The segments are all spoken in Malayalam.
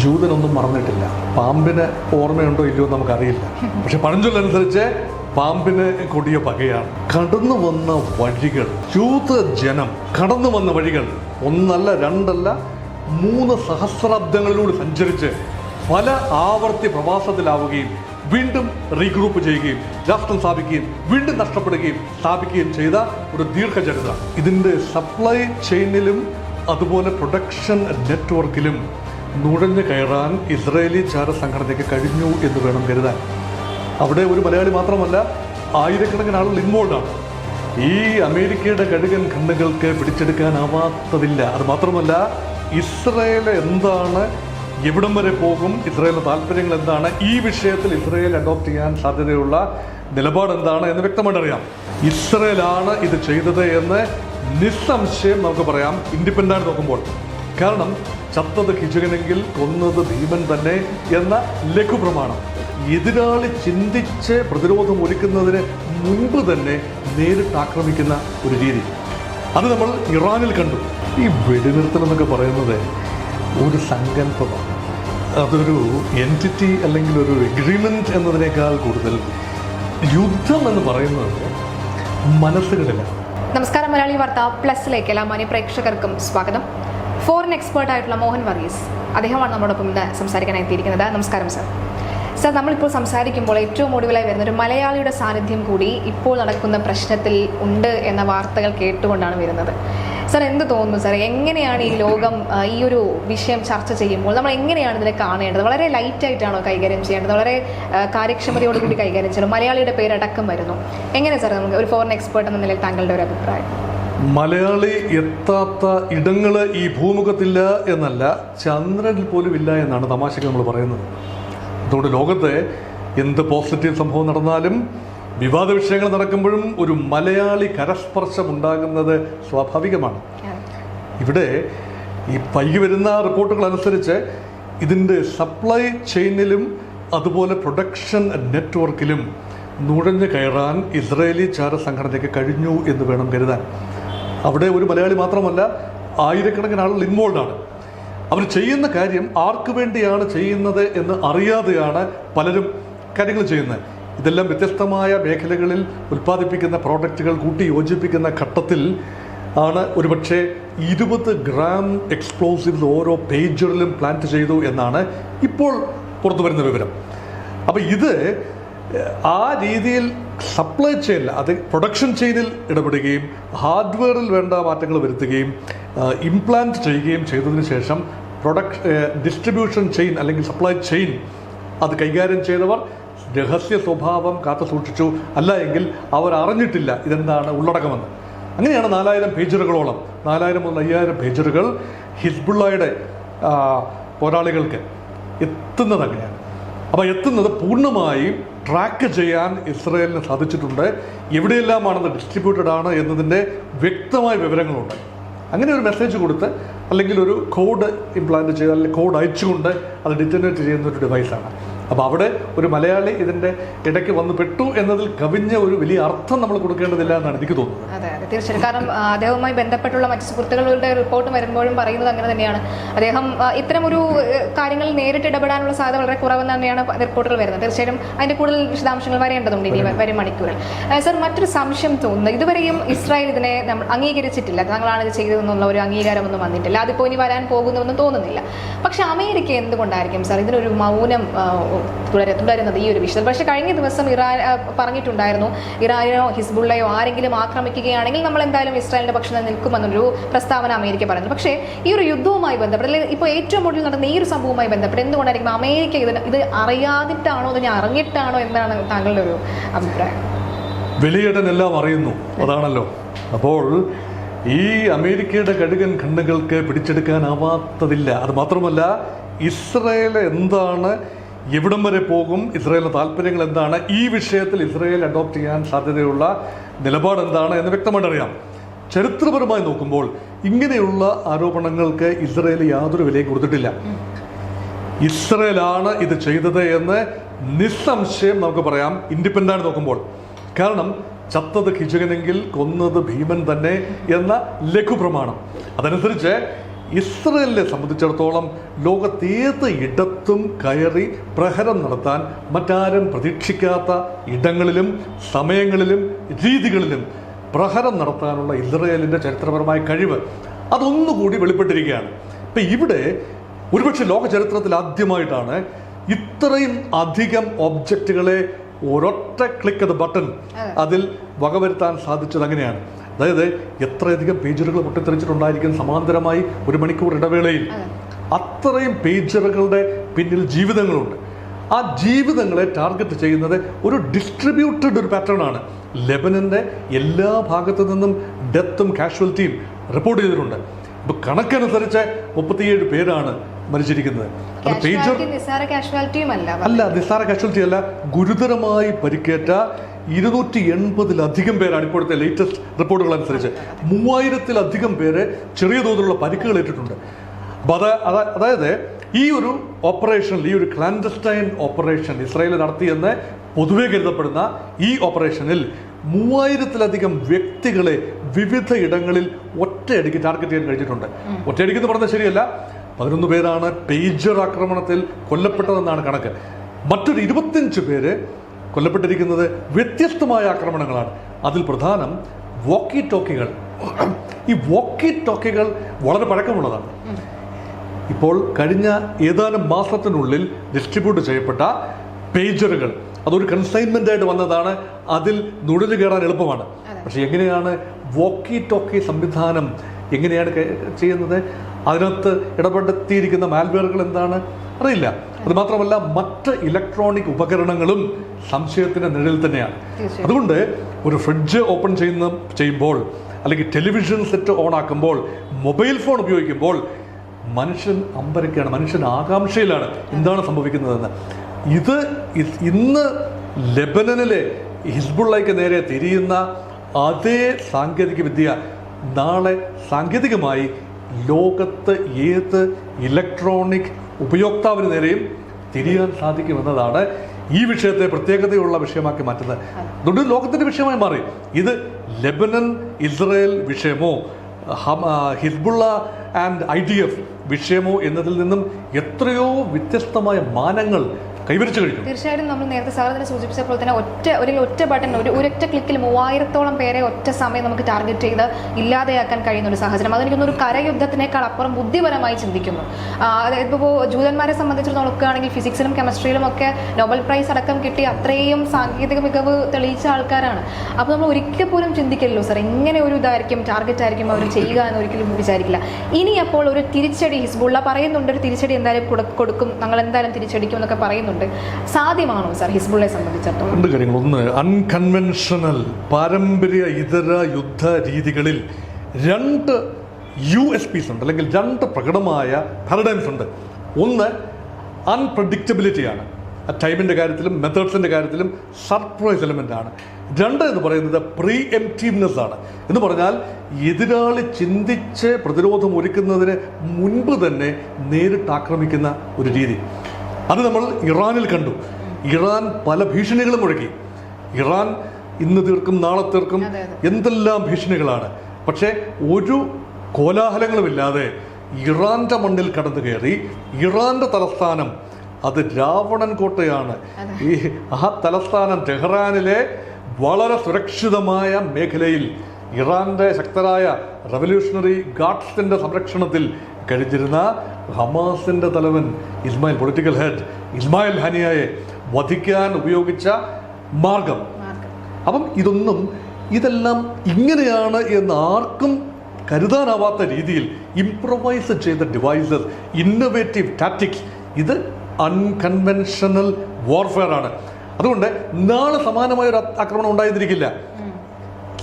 ജൂതനൊന്നും മറന്നിട്ടില്ല. പാമ്പിന് ഓർമ്മയുണ്ടോ ഇല്ലയോ നമുക്കറിയില്ല. പക്ഷെ പഴഞ്ചൊല്ലനുസരിച്ച് പാമ്പിന് കൊടിയ പകയാണ്. കടന്നു വന്ന വഴികൾ ജൂത ജനം കടന്നു വന്ന വഴികൾ ഒന്നല്ല രണ്ടല്ല മൂന്ന് സഹസ്രാബ്ദങ്ങളിലൂടെ സഞ്ചരിച്ച് പല ആവർത്തി പ്രവാസത്തിലാവുകയും വീണ്ടും റീഗ്രൂപ്പ് ചെയ്യുകയും രാഷ്ട്രം സ്ഥാപിക്കുകയും വീണ്ടും നഷ്ടപ്പെടുകയും സ്ഥാപിക്കുകയും ചെയ്ത ഒരു ദീർഘചരിത്രം. ഇതിന്റെ സപ്ലൈ ചെയിനിലും അതുപോലെ പ്രൊഡക്ഷൻ നെറ്റ്വർക്കിലും നുഴഞ്ഞു കയറാൻ ഇസ്രയേലി ചാര സംഘടനയ്ക്ക് കഴിഞ്ഞു എന്ന് വേണം കരുതാൻ. അവിടെ ഒരു മലയാളി മാത്രമല്ല ആയിരക്കണക്കിന് ആളുകൾ ഇൻവോൾവാണ് ഈ അമേരിക്കയുടെ കഴുകൻ ഖണ്ഡങ്ങൾക്ക് പിടിച്ചെടുക്കാനാവാത്തതില്ല. അത് മാത്രമല്ല ഇസ്രയേൽ എന്താണ് എവിടം വരെ പോകും ഇസ്രയേലിന്റെ താല്പര്യങ്ങൾ എന്താണ് ഈ വിഷയത്തിൽ ഇസ്രയേൽ അഡോപ്റ്റ് ചെയ്യാൻ സാധ്യതയുള്ള നിലപാട് എന്താണ് എന്ന് വ്യക്തമായിട്ട് അറിയാം. ഇസ്രയേലാണ് ഇത് ചെയ്തത് എന്ന് നിസ്സംശയം നമുക്ക് പറയാം. ഇൻഡിപെൻഡന്റ് നോക്കുമ്പോൾ. കാരണം ചത്തത് കിചകനെങ്കിൽ കൊന്നത് ഭീമൻ തന്നെ എന്ന ലഘുപ്രമാണം. എതിരാളി ചിന്തിച്ച് പ്രതിരോധം ഒരുക്കുന്നതിന് മുൻപ് തന്നെ നേരിട്ട് ആക്രമിക്കുന്ന ഒരു രീതി. അത് നമ്മൾ ഇറാനിൽ കണ്ടു. ഈ വെടിനിർത്തൽ എന്നൊക്കെ പറയുന്നത് ഒരു സങ്കല്പമാണ്. അതൊരു എന്റിറ്റി അല്ലെങ്കിൽ ഒരു എഗ്രിമെന്റ് എന്നതിനേക്കാൾ കൂടുതൽ യുദ്ധം എന്ന് പറയുന്നത് മനസ്സുകളിലാണ് നമസ്കാരം മലയാളി വാർത്ത പ്ലസിലേക്ക് എല്ലാ മാന്യ പ്രേക്ഷകർക്കും സ്വാഗതം. ഫോറിൻ എക്സ്പേർട്ട് ആയിട്ടുള്ള മോഹൻ വർഗീസ്. അദ്ദേഹമാണ് നമ്മോടൊപ്പം ഇന്ന് സംസാരിക്കാനായി എത്തിയിരിക്കുന്നത്. നമസ്കാരം സർ. സർ നമ്മളിപ്പോൾ സംസാരിക്കുമ്പോൾ ഏറ്റവും ഒടുവിലായി വരുന്ന ഒരു മലയാളിയുടെ സാന്നിധ്യം കൂടി ഇപ്പോൾ നടക്കുന്ന പ്രശ്നത്തിൽ ഉണ്ട് എന്ന വാർത്തകൾ കേട്ടുകൊണ്ടാണ് വരുന്നത്. സർ എന്ത് തോന്നുന്നു സർ? എങ്ങനെയാണ് ഈ ലോകം ഈ ഒരു വിഷയം ചർച്ച ചെയ്യുമ്പോൾ നമ്മൾ എങ്ങനെയാണ് ഇതിനെ കാണേണ്ടത്? വളരെ ലൈറ്റ് ആയിട്ടാണോ കൈകാര്യം ചെയ്യേണ്ടത്? വളരെ കാര്യക്ഷമതയോടുകൂടി കൈകാര്യം ചെയ്യണം മലയാളിയുടെ പേര് അടക്കം വരുന്നു. എങ്ങനെ സർ നമുക്ക് ഒരു ഫോറിൻ എക്സ്പേർട്ട് എന്ന നിലയിൽ താങ്കളുടെ ഒരു അഭിപ്രായം? മലയാളി എത്താത്ത ഇടങ്ങൾ ഈ ഭൂമുഖത്തില്ല എന്നല്ല ചന്ദ്രനിൽ പോലും ഇല്ല എന്നാണ് തമാശക്ക് നമ്മൾ പറയുന്നത്. അതുകൊണ്ട് ലോകത്തെ എന്ത് പോസിറ്റീവ് സംഭവം നടന്നാലും വിവാദ വിഷയങ്ങൾ നടക്കുമ്പോഴും ഒരു മലയാളി കരസ്പർശം ഉണ്ടാകുന്നത് സ്വാഭാവികമാണ്. ഇവിടെ ഈ പൈകി വരുന്ന റിപ്പോർട്ടുകൾ അനുസരിച്ച് ഇതിന്റെ സപ്ലൈ ചെയിനിലും അതുപോലെ പ്രൊഡക്ഷൻ നെറ്റ്വർക്കിലും നുഴഞ്ഞു കയറാൻ ഇസ്രയേലി ചാര സംഘടനയ്ക്ക് കഴിഞ്ഞു എന്ന് വേണം കരുതാൻ. അവിടെ ഒരു മലയാളി മാത്രമല്ല ആയിരക്കണക്കിന് ആളുകൾ ഇൻവോൾവ് ആണ്. അവർ ചെയ്യുന്ന കാര്യം ആർക്ക് വേണ്ടിയാണ് ചെയ്യുന്നത് എന്ന് അറിയാതെയാണ് പലരും കാര്യങ്ങൾ ചെയ്യുന്നത്. ഇതെല്ലാം വ്യത്യസ്തമായ മേഖലകളിൽ ഉൽപ്പാദിപ്പിക്കുന്ന പ്രോഡക്റ്റുകൾ കൂട്ടി യോജിപ്പിക്കുന്ന ഘട്ടത്തിൽ ആണ് ഒരുപക്ഷെ ഇരുപത് ഗ്രാം എക്സ്പ്ലോസീവ്സ് ഓരോ പേജറിലും പ്ലാന്റ് ചെയ്തു എന്നാണ് ഇപ്പോൾ പുറത്തു വരുന്ന വിവരം. അപ്പോൾ ഇത് ആ രീതിയിൽ സപ്ലൈ ചെയിനിൽ അത് പ്രൊഡക്ഷൻ ചെയിനിൽ ഇടപെടുകയും ഹാർഡ്വെയറിൽ വേണ്ട മാറ്റങ്ങൾ വരുത്തുകയും ഇംപ്ലാന്റ് ചെയ്യുകയും ചെയ്തതിന് ശേഷം പ്രൊഡക്ഷൻ ഡിസ്ട്രിബ്യൂഷൻ ചെയിൻ അല്ലെങ്കിൽ സപ്ലൈ ചെയിൻ അത് കൈകാര്യം ചെയ്തവർ രഹസ്യ സ്വഭാവം കാത്തു സൂക്ഷിച്ചു. അല്ല എങ്കിൽ അവർ അറിഞ്ഞിട്ടില്ല ഇതെന്താണ് ഉള്ളടക്കമെന്ന്. അങ്ങനെയാണ് നാലായിരം പേജറുകളോളം നാലായിരം മുതൽ അയ്യായിരം പേജറുകൾ ഹിസ്ബുള്ളയുടെ പോരാളികൾക്ക് എത്തുന്നത് അങ്ങനെയാണ്. അപ്പോൾ എത്തുന്നത് പൂർണമായും ട്രാക്ക് ചെയ്യാൻ ഇസ്രയേലിന് സാധിച്ചിട്ടുണ്ട്. എവിടെയെല്ലാമാണെന്ന് ഡിസ്ട്രിബ്യൂട്ടഡ് ആണ് എന്നതിന്റെ വ്യക്തമായ വിവരങ്ങളുണ്ട്. അങ്ങനെ ഒരു മെസ്സേജ് കൊടുത്ത് അല്ലെങ്കിൽ ഒരു കോഡ് ഇംപ്ലാന്റ് ചെയ്ത് അല്ലെങ്കിൽ കോഡ് അയച്ചുകൊണ്ട് അത് ഡിറ്റനേറ്റ് ചെയ്യുന്ന ഒരു ഡിവൈസാണ് അപ്പോൾ അവിടെ ഒരു മലയാളി ഇതിന്റെ ഇടയ്ക്ക് വന്നു പെട്ടു എന്നതിൽ കവിഞ്ഞ ഒരു വലിയ അർത്ഥം നമ്മൾ കൊടുക്കേണ്ടതില്ല എന്നാണ് എനിക്ക് തോന്നുന്നത്. അതെ അതെ തീർച്ചയായും കാരണം അദ്ദേഹവുമായി ബന്ധപ്പെട്ടുള്ള മറ്റ് സുഹൃത്തുക്കളുടെ റിപ്പോർട്ട് വരുമ്പോഴും പറയുന്നത് അങ്ങനെ തന്നെയാണ്. അദ്ദേഹം ഇത്തരം ഒരു കാര്യങ്ങൾ നേരിട്ട് ഇടപെടാനുള്ള സാധ്യത വളരെ കുറവെന്ന് തന്നെയാണ് റിപ്പോർട്ടുകൾ വരുന്നത്. തീർച്ചയായും അതിന്റെ കൂടുതൽ വിശദാംശങ്ങൾ വരേണ്ടതുണ്ട് ഇനി വരും മണിക്കൂറിൽ. സർ മറ്റൊരു സംശയം തോന്നുന്നു. ഇതുവരെയും ഇസ്രായേൽ ഇതിനെ നമ്മൾ അംഗീകരിച്ചിട്ടില്ല. തങ്ങളാണ് ഇത് ചെയ്തതെന്നുള്ള ഒരു അംഗീകാരമൊന്നും വന്നിട്ടില്ല. അതിപ്പോൾ ഇനി വരാൻ പോകുന്നുവെന്ന് തോന്നുന്നില്ല. പക്ഷെ അമേരിക്ക എന്തുകൊണ്ടായിരിക്കും സർ? ഇതിനൊരു മൗനം തുടര തുടരുന്നത് ഈ ഒരു വിഷയത്തിൽ പക്ഷേ കഴിഞ്ഞ ദിവസം ഇറാൻ പറഞ്ഞിട്ടുണ്ടായിരുന്നു ഇറാനോ ഹിസ്ബുള്ളയോ ആരെങ്കിലും ആക്രമിക്കുകയാണെങ്കിൽ നമ്മൾ എന്തായാലും ഇസ്രായേലിന്റെ പക്ഷം നിൽക്കുമെന്നൊരു പ്രസ്താവന അമേരിക്ക പറഞ്ഞു പക്ഷേ ഈ ഒരു യുദ്ധവുമായി ബന്ധപ്പെട്ട് അല്ലെങ്കിൽ ഇപ്പോൾ ഏറ്റവും കൂടുതൽ നടന്ന ഈ ഒരു സംഭവവുമായി ബന്ധപ്പെട്ട് എന്തുകൊണ്ടായിരിക്കും അമേരിക്ക ഇതിന് ഇത് അറിയാതിട്ടാണോ ഇതിനെ അറിഞ്ഞിട്ടാണോ എന്നാണ് താങ്കളുടെ ഒരു അഭിപ്രായം? വെളിയിടനെല്ലാം അറിയുന്നു അതാണല്ലോ. അപ്പോൾ ഈ അമേരിക്കയുടെ കടുകൻ കണ്ണുകൾക്ക് പിടിച്ചെടുക്കാനാവാത്തതില്ല. അത് മാത്രമല്ല ഇസ്രയേൽ എന്താണ് എവിടം വരെ പോകും? ഇസ്രയേലിന്റെ താല്പര്യങ്ങൾ എന്താണ്? ഈ വിഷയത്തിൽ ഇസ്രയേൽ അഡോപ്റ്റ് ചെയ്യാൻ സാധ്യതയുള്ള നിലപാട് എന്താണ് എന്ന് വ്യക്തമായിട്ട് അറിയാം. ചരിത്രപരമായി നോക്കുമ്പോൾ ഇങ്ങനെയുള്ള ആരോപണങ്ങൾക്ക് ഇസ്രയേൽ യാതൊരു വിലയും കൊടുത്തിട്ടില്ല. ഇസ്രയേലാണ് ഇത് ചെയ്തത് എന്ന് നിസ്സംശയം നമുക്ക് പറയാം. ഇൻഡിപെൻഡന്റ് നോക്കുമ്പോൾ. കാരണം ചത്തത് കിചകനെങ്കിൽ കൊന്നത് ഭീമൻ തന്നെ എന്ന ലഘുപ്രമാണം. അതനുസരിച്ച് ഇസ്രയേലിനെ സംബന്ധിച്ചിടത്തോളം ലോകത്തേത് ഇടത്തും കയറി പ്രഹരം നടത്താൻ മറ്റാരും പ്രതീക്ഷിക്കാത്ത ഇടങ്ങളിലും സമയങ്ങളിലും രീതികളിലും പ്രഹരം നടത്താനുള്ള ഇസ്രയേലിന്റെ ചരിത്രപരമായ കഴിവ് അതൊന്നുകൂടി വെളിപ്പെട്ടിരിക്കുകയാണ്. ഇപ്പം ഇവിടെ ഒരുപക്ഷെ ലോക ചരിത്രത്തിൽ ആദ്യമായിട്ടാണ് ഇത്രയും അധികം ഒബ്ജക്റ്റുകളെ ഒരൊറ്റ ക്ലിക്ക് ബട്ടൺ അതിൽ വകവരുത്താൻ സാധിച്ചത് അങ്ങനെയാണ്. അതായത് എത്രയധികം പേജറുകൾ പൊട്ടിത്തെറിച്ചിട്ടുണ്ടായിരിക്കും സമാന്തരമായി ഒരു മണിക്കൂർ ഇടവേളയിൽ. അത്രയും പേജറുകളുടെ പിന്നിൽ ജീവിതങ്ങളുണ്ട്. ആ ജീവിതങ്ങളെ ടാർഗറ്റ് ചെയ്യുന്നത് ഒരു ഡിസ്ട്രിബ്യൂട്ടഡ് ഒരു പാറ്റേൺ ആണ്. ലെബനന്റെ എല്ലാ ഭാഗത്തു നിന്നും ഡെത്തും കാഷ്വൽറ്റിയും റിപ്പോർട്ട് ചെയ്തിട്ടുണ്ട്. ഇപ്പൊ കണക്കനുസരിച്ച് മുപ്പത്തിയേഴ് പേരാണ് മരിച്ചിരിക്കുന്നത്. അത് പേജർ അല്ല നിസ്സാര കാഷ്വാലിറ്റി അല്ല ഗുരുതരമായി പരിക്കേറ്റ ഇരുന്നൂറ്റി എൺപതിലധികം പേരാണ് ഇപ്പോഴത്തെ ലേറ്റസ്റ്റ് റിപ്പോർട്ടുകൾ അനുസരിച്ച്. മൂവായിരത്തിലധികം പേര് ചെറിയ തോതിലുള്ള പരിക്കുകൾ ഏറ്റിട്ടുണ്ട്. അപ്പോൾ അത് അത- അതായത് ഈ ഒരു ഓപ്പറേഷനിൽ ഈ ഒരു ക്ലാൻഡസ്റ്റൈൻ ഓപ്പറേഷൻ ഇസ്രായേൽ നടത്തിയെന്ന് പൊതുവെ കരുതപ്പെടുന്ന ഈ ഓപ്പറേഷനിൽ മൂവായിരത്തിലധികം വ്യക്തികളെ വിവിധ ഇടങ്ങളിൽ ഒറ്റയടിക്ക് ടാർഗറ്റ് ചെയ്യാൻ കഴിഞ്ഞിട്ടുണ്ട്. ഒറ്റയടിക്ക് എന്ന് പറഞ്ഞാൽ ശരിയല്ല പതിനൊന്ന് പേരാണ് പേജർ ആക്രമണത്തിൽ കൊല്ലപ്പെട്ടതെന്നാണ് കണക്ക്. മറ്റൊരു ഇരുപത്തിയഞ്ച് പേര് കൊല്ലപ്പെട്ടിരിക്കുന്നത് വ്യത്യസ്തമായ ആക്രമണങ്ങളാണ്. അതിൽ പ്രധാനം വോക്കി ടോക്കികൾ ഈ വോക്കി ടോക്കികൾ വളരെ പഴക്കമുള്ളതാണ്. ഇപ്പോൾ കഴിഞ്ഞ ഏതാനും മാസത്തിനുള്ളിൽ ഡിസ്ട്രിബ്യൂട്ട് ചെയ്യപ്പെട്ട പേജറുകൾ. അതൊരു കൺസൈൻമെന്റ് ആയിട്ട് വന്നതാണ്. അതിൽ നുഴഞ്ഞു കയറാൻ എളുപ്പമാണ്. പക്ഷെ എങ്ങനെയാണ് വോക്കി ടോക്കി സംവിധാനം എങ്ങനെയാണ് ചെയ്യുന്നത്? അതിനകത്ത് ഇടപെടുത്തിയിരിക്കുന്ന മാൽവെയറുകൾ എന്താണ്? അറിയില്ല. അത് മാത്രമല്ല മറ്റ് ഇലക്ട്രോണിക് ഉപകരണങ്ങളും സംശയത്തിന്റെ നിഴലിൽ തന്നെയാണ്. അതുകൊണ്ട് ഒരു ഫ്രിഡ്ജ് ഓപ്പൺ ചെയ്യുന്ന ചെയ്യുമ്പോൾ അല്ലെങ്കിൽ ടെലിവിഷൻ സെറ്റ് ഓൺ ആക്കുമ്പോൾ മൊബൈൽ ഫോൺ ഉപയോഗിക്കുമ്പോൾ മനുഷ്യൻ അമ്പരക്കാണ് മനുഷ്യൻ ആകാംക്ഷയിലാണ് എന്താണ് സംഭവിക്കുന്നതെന്ന്. ഇത് ഇന്ന് ലെബനനിലെ ഹിസ്ബുള്ളയ്ക്ക് നേരെ തിരിയുന്ന അതേ സാങ്കേതിക വിദ്യ നാളെ സാങ്കേതികമായി ലോകത്ത് ഏത് ഇലക്ട്രോണിക് ഉപയോക്താവിന് നേരെയും തിരിയാൻ സാധിക്കുമെന്നതാണ് ഈ വിഷയത്തെ പ്രത്യേകതയുള്ള വിഷയമാക്കി മാറ്റുന്നത്. അതുകൊണ്ട് ലോകത്തിന്റെ വിഷയമായി മാറി. ഇത് Lebanon Israel വിഷയമോ Hezbollah and I D F വിഷയമോ എന്നതിൽ നിന്നും എത്രയോ വ്യത്യസ്തമായ മാനങ്ങൾ കൈവരിച്ചു കഴിഞ്ഞു. തീർച്ചയായിട്ടും നമ്മൾ നേരത്തെ സാർ തന്നെ സൂചിപ്പിച്ചപ്പോൾ തന്നെ ഒറ്റ ഒരു ഒറ്റ ബട്ടൺ ഒരു ഒരൊറ്റ ക്ലിക്കിൽ മൂവായിരത്തോളം പേരെ ഒറ്റ സമയം നമുക്ക് ടാർഗറ്റ് ചെയ്ത് ഇല്ലാതെയാക്കാൻ കഴിയുന്ന ഒരു സാഹചര്യം. അതെനിക്കൊന്ന് ഒരു കരയുദ്ധത്തിനേക്കാൾ അപ്പുറം ബുദ്ധിപരമായി ചിന്തിക്കുന്നു. അതായത് ഇപ്പോൾ ജൂതന്മാരെ സംബന്ധിച്ചിടത്തോളം നോക്കുകയാണെങ്കിൽ ഫിസിക്സിലും കെമിസ്ട്രിയിലും ഒക്കെ നോബൽ പ്രൈസ് അടക്കം കിട്ടി അത്രയും സാങ്കേതിക മികവ് തെളിയിച്ച ആൾക്കാരാണ്. അപ്പോൾ നമ്മൾ ഒരിക്കൽ പോലും ചിന്തിക്കില്ലല്ലോ സാർ എങ്ങനെ ഒരു ഇതായിരിക്കും ടാർഗറ്റ് ആയിരിക്കും അവർ ചെയ്യുക എന്ന് ഒരിക്കലും വിചാരിക്കില്ല. ഇനി അപ്പോൾ ഒരു തിരിച്ചടി ഹിസ്ബുള്ള പറയുന്നുണ്ട് ഒരു തിരിച്ചടി എന്തായാലും കൊടുക്കും ഞങ്ങൾ എന്തായാലും തിരിച്ചടിക്കും എന്നൊക്കെ പറയുന്നുണ്ട്. സാധ്യമാണോ സാർ ഹിസ്ബുള്ളെ സംബന്ധിച്ചിടത്തോളം? രണ്ട് കാര്യങ്ങൾ. ഒന്ന് അൺകൺവെൻഷണൽ പാരമ്പര്യ ഇതര യുദ്ധ രീതികളിൽ രണ്ട് യു എസ് പീസ് ഉണ്ട് അല്ലെങ്കിൽ രണ്ട് പ്രകടമായ പാരഡൈംസ് ഉണ്ട്. ഒന്ന് അൺപ്രഡിക്റ്റബിലിറ്റിയാണ് ടൈമിന്റെ കാര്യത്തിലും മെത്തേഡ്സിന്റെ കാര്യത്തിലും സർപ്രൈസ് എലമെന്റ് ആണ്. രണ്ട് എന്ന് പറയുന്നത് പ്രീ എംറ്റീവ്നെസ് ആണ്. എന്ന് പറഞ്ഞാൽ എതിരാളി ചിന്തിച്ച് പ്രതിരോധം ഒരുക്കുന്നതിന് മുൻപ് തന്നെ നേരിട്ട് ആക്രമിക്കുന്ന ഒരു രീതി. അത് നമ്മൾ ഇറാനിൽ കണ്ടു. ഇറാൻ പല ഭീഷണികളും മുഴക്കി. ഇറാൻ ഇന്ന് തീർക്കും നാളെ തീർക്കും. എന്തെല്ലാം ഭീഷണികളാണ്. പക്ഷേ ഒരു കോലാഹലങ്ങളുമില്ലാതെ ഇറാന്റെ മണ്ണിൽ കടന്നു കയറി ഇറാന്റെ തലസ്ഥാനം അത് രാവണൻ കോട്ടയാണ് ഈ ആ തലസ്ഥാനം ടെഹ്റാനിലെ വളരെ സുരക്ഷിതമായ മേഖലയിൽ ഇറാന്റെ ശക്തരായ റവല്യൂഷണറി ഗാർഡ്സിന്റെ സംരക്ഷണത്തിൽ കഴിഞ്ഞിരുന്ന ഹമാസിന്റെ തലവൻ ഇസ്മായിൽ പൊളിറ്റിക്കൽ ഹെഡ് ഇസ്മായിൽ ഹനിയയെ വധിക്കാൻ ഉപയോഗിച്ച മാർഗം. മാർഗം. അപ്പം ഇതൊന്നും ഇതെല്ലാം ഇങ്ങനെയാണ് എന്ന് ആർക്കും കരുതാനാവാത്ത രീതിയിൽ ഇംപ്രവൈസ് ചെയ്ത ഡിവൈസസ് ഇന്നോവേറ്റീവ് ടാറ്റിക്സ് ഇത് അൺകൺവെൻഷണൽ വാർഫെയർ ആണ്. അതുകൊണ്ട് നാളെ സമാനമായ ഒരു ആക്രമണം ഉണ്ടായിരുന്നിരിക്കില്ല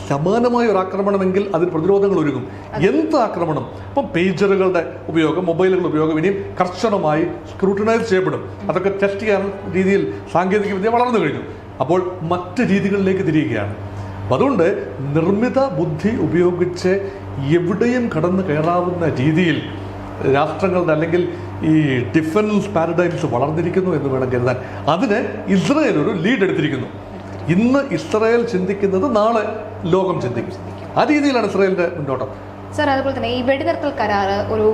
സമാനമായ ഒരു ആക്രമണമെങ്കിൽ അതിന് പ്രതിരോധങ്ങൾ ഒരുങ്ങും. എന്ത് ആക്രമണം? ഇപ്പം പേജറുകളുടെ ഉപയോഗം മൊബൈലുകളുടെ ഉപയോഗം ഇനിയും കർശനമായി സ്ക്രൂട്ടനൈസ് ചെയ്യപ്പെടും. അതൊക്കെ ടെസ്റ്റ് ചെയ്യാൻ രീതിയിൽ സാങ്കേതികവിദ്യ വളർന്നു കഴിഞ്ഞു. അപ്പോൾ മറ്റ് രീതികളിലേക്ക് തിരിയുകയാണ്. അതുകൊണ്ട് നിർമ്മിത ബുദ്ധി ഉപയോഗിച്ച് എവിടെയും കടന്നു കയറാവുന്ന രീതിയിൽ രാഷ്ട്രങ്ങളുടെ അല്ലെങ്കിൽ ഈ ഡിഫൻസ് പാരഡൈംസ് വളർന്നിരിക്കുന്നു എന്ന് വേണം കരുതാൻ. അതിന് ഇസ്രയേൽ ഒരു ലീഡ് എടുത്തിരിക്കുന്നു. ഇന്ന് ഇസ്രയേൽ ചിന്തിക്കുന്നത് നാളെ ലോകം ചിന്തിക്കും. ആ രീതിയിലാണ് ഇസ്രയേലിന്റെ മുന്നോട്ടം. സർ അതുപോലെ തന്നെ ഈ വെടിനിർത്തൽ കരാർ ഒരു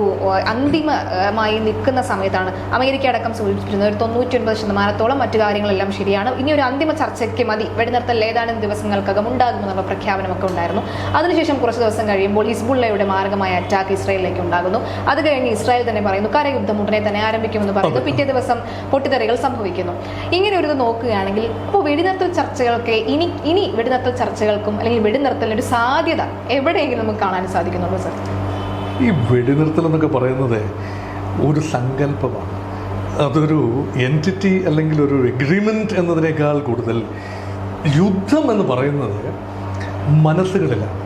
അന്തിമമായി നിൽക്കുന്ന സമയത്താണ് അമേരിക്ക അടക്കം സൂചിപ്പിച്ചിരുന്നത്. ഒരു തൊണ്ണൂറ്റി ഒൻപത് ശതമാനത്തോളം മറ്റു കാര്യങ്ങളെല്ലാം ശരിയാണ്. ഇനി ഒരു അന്തിമ ചർച്ചയ്ക്ക് മതി. വെടിനിർത്തൽ ഏതാനും ദിവസങ്ങൾക്കകം ഉണ്ടാകുമെന്നുള്ള പ്രഖ്യാപനമൊക്കെ ഉണ്ടായിരുന്നു. അതിനുശേഷം കുറച്ച് ദിവസം കഴിയുമ്പോൾ ഹിസ്ബുള്ളയുടെ മാർഗമായ അറ്റാക്ക് ഇസ്രായേലിലേക്ക് ഉണ്ടാകുന്നു. അത് കഴിഞ്ഞ് ഇസ്രായേൽ തന്നെ പറയുന്നു കരയുദ്ധം ഉടനെ തന്നെ ആരംഭിക്കുമെന്ന് പറയുന്നു. പിറ്റേ ദിവസം പൊട്ടിത്തെറികൾ സംഭവിക്കുന്നു. ഇങ്ങനെ ഒരു ഇത് നോക്കുകയാണെങ്കിൽ അപ്പോൾ വെടിനിർത്തൽ ചർച്ചകൾക്ക് ഇനി ഇനി വെടിനിർത്തൽ ചർച്ചകൾക്കും അല്ലെങ്കിൽ വെടിനിർത്തലിന് ഒരു സാധ്യത എവിടെയെങ്കിലും നമുക്ക് കാണാൻ സാധിക്കുന്നുള്ളൂ സർ ഈ വെടിനിർത്തൽ എന്നൊക്കെ പറയുന്നത് ഒരു സങ്കല്പമാണ്. അതൊരു എന്റിറ്റി അല്ലെങ്കിൽ ഒരു എഗ്രിമെന്റ് എന്നതിനേക്കാൾ കൂടുതൽ യുദ്ധം എന്ന് പറയുന്നത് മനസ്സുകളിലാണ്.